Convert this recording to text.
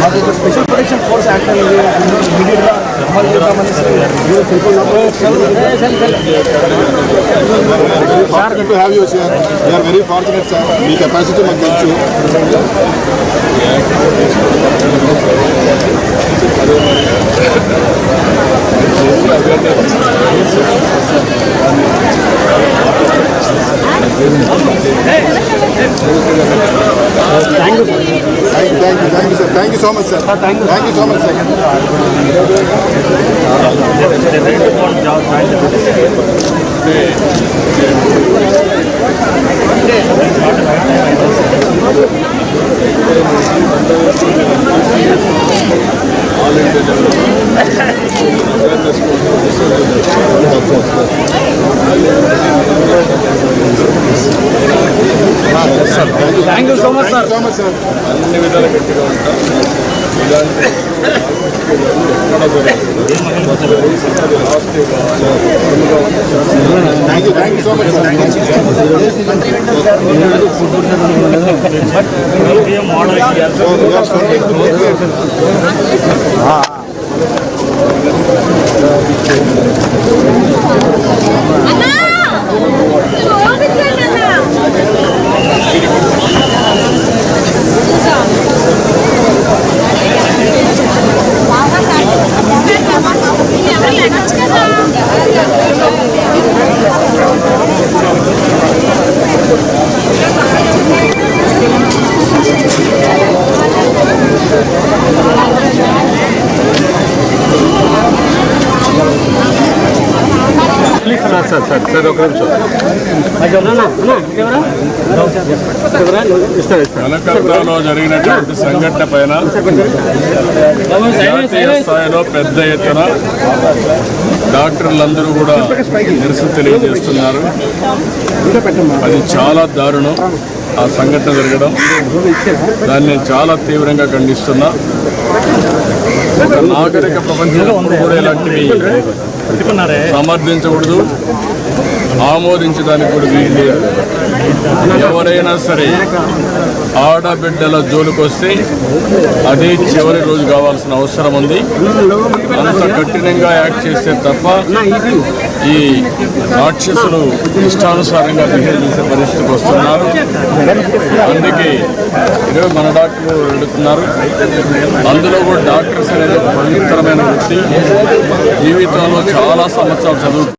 మాకు special protection force act అనేది ఇమీడియట్గా అమలు చేద్దామని fortunate to have you sir we're very fortunate sir me capacity మాకు తెలుసు thank you thank you thank you sir thank you so much sir thank you so much sir thank you so much sir. So much sir అన్ని విధాలు గట్టిగా ఉంటాం. ఇలాంటి thank you thank you so much sir అన్నా ఓపికండి అన్నా ఎవరు లేనొచ్చు కదా సార్ సార్ సార్ సార్ ఒక నిమిషం కలకత్తాలో జరిగినటువంటి సంఘటన పైన జాతీయ స్థాయిలో పెద్ద ఎత్తున డాక్టర్లందరూ కూడా నిరసన తెలియజేస్తున్నారు. అది చాలా దారుణం. ఆ సంఘటన జరగడం. దాన్ని నేను చాలా తీవ్రంగా ఖండిస్తున్నా. నాగరిక ప్రపంచంలో కూడా ఇలాంటివి సమర్థించకూడదు. ఆమోదించడానికి కూడా వీలు లేదు. ఎవరైనా సరే ఆడబిడ్డల జోలికొస్తే అదే చివరి రోజు కావాల్సిన అవసరం ఉంది. అంత కఠినంగా యాక్ట్ చేస్తే తప్ప ఈ రాక్షసులు ఇష్టానుసారంగా బిహేవ్ చేసే పరిస్థితికి వస్తున్నారు. అందుకే ఇరవై మన డాక్టర్లు అడుగుతున్నారు అందులో కూడా డాక్టర్స్ అనేది ఒక పవిత్రమైన వృత్తి. జీవితంలో చాలా సంవత్సరాలు చదువు